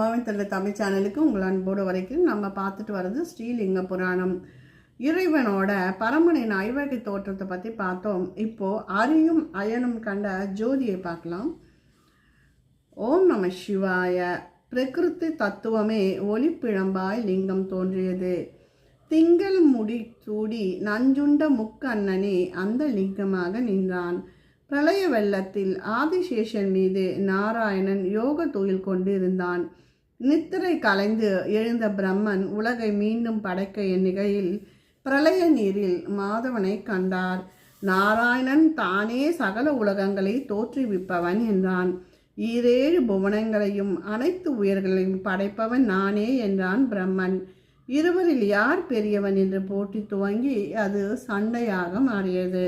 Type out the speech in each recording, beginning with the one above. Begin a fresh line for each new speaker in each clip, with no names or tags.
அம்மாவின் தள்ள தமிழ் சேனலுக்கு உங்கள் அன்போடு வரைக்கும் நம்ம பார்த்துட்டு வர்றது ஸ்ரீலிங்க புராணம். இறைவனோட பரமனின் ஐவகை தோற்றத்தை பற்றி பார்த்தோம். இப்போ அரியும் அயனும் கண்ட ஜோதியை பார்க்கலாம். ஓம் நம சிவாய. பிரகிருதி தத்துவமே ஒளிப்பிழம்பாய் லிங்கம் தோன்றியது. திங்கள் முடி சூடி நஞ்சுண்ட முக்கண்ணனே அந்த லிங்கமாக நின்றான். பிரளய வெள்ளத்தில் ஆதிசேஷன் மீது நாராயணன் யோக தொழில் கொண்டிருந்தான். நித்திரை கலைந்து எழுந்த பிரம்மன் உலகை மீண்டும் படைக்க எண்ணுகையில் பிரளய நீரில் மாதவனை கண்டார். நாராயணன் தானே சகல உலகங்களை தோற்றுவிப்பவன் என்றான். ஈரேழு புவனங்களையும் அனைத்து உயர்களையும் படைப்பவன் நானே என்றான் பிரம்மன். இருவரில் யார் பெரியவன் என்று போட்டி துவங்கி அது சண்டையாக மாறியது.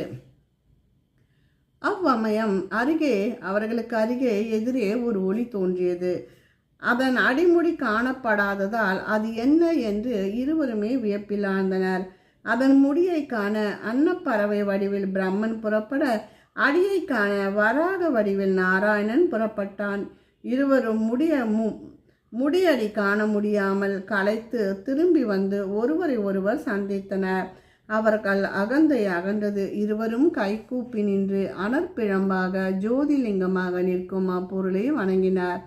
அவ்வமயம் அருகே அவர்களுக்கு அருகே எதிரே ஒரு ஒளி தோன்றியது. அதன் அடிமுடி காணப்படாததால் அது என்ன என்று இருவருமே வியப்பில் ஆழ்ந்தனர் அதன் முடியை காண அன்னப்பறவை வடிவில் பிரம்மன் புறப்பட அடியை காண வராக வடிவில் நாராயணன் புறப்பட்டான். இருவரும் முடிய மு முடியடி காண முடியாமல் களைத்து திரும்பி வந்து ஒருவரை ஒருவர் சந்தித்தனர். அவர்கள் அகந்தை அகன்றது. இருவரும் கைகூப்பி நின்று அனற்பிழம்பாக ஜோதிலிங்கமாக நிற்கும் அப்பொருளை வணங்கினார்.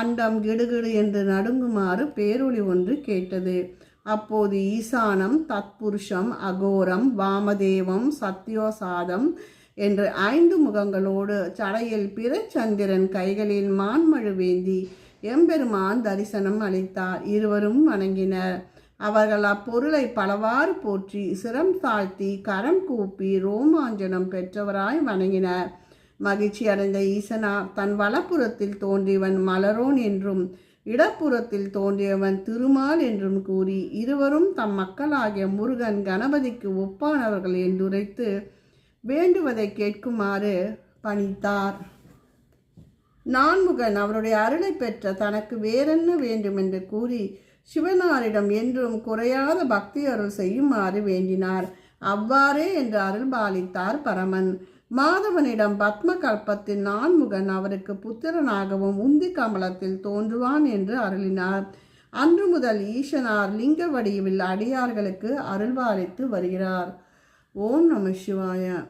அண்டம் கிடுகிடு என்று நடுங்குமாறு பேரொளி ஒன்று கேட்டது. அப்போது ஈசானம் தத்புருஷம் அகோரம் வாமதேவம் சத்யோசாதம் என்று ஐந்து முகங்களோடு சடையில் பிறச்சந்திரன் கைகளில் மான்மழு வேந்தி எம்பெருமான் தரிசனம் அளித்தார். இருவரும் வணங்கினர். அவர்கள் அப்பொருளை பலவாறு போற்றி சிரம் தாழ்த்தி கரம் கூப்பி ரோமாஞ்சனம் பெற்றவராய் வணங்கினர். மகிழ்ச்சி அடைந்த ஈசனா தன் வலப்புறத்தில் தோன்றியவன் மலரோன் என்றும் இடப்புறத்தில் தோன்றியவன் திருமால் என்றும் கூறி இருவரும் தம் மக்களாகிய முருகன் கணபதிக்கு ஒப்பானவர்கள் என்றுரைத்து வேண்டுவதை கேட்குமாறு பணித்தார். நான்முகன் அவருடைய அருளை பெற்ற தனக்கு வேறென்ன வேண்டும் என்று கூறி சிவனாரிடம் என்றும் குறையாத பக்தி அருள் செய்யுமாறு வேண்டினார். அவ்வாறே என்று அருள் பாலித்தார் பரமன். மாதவனிடம் பத்ம கல்பத்தின் நான்முகன் அவருக்கு புத்திரனாகவும் உந்தி கமலத்தில் தோன்றுவான் என்று அருளினார். அன்று முதல் ஈசனார் லிங்க வடிவில் அடியார்களுக்கு அருள்பாலித்து வருகிறார். ஓம் நம சிவாய.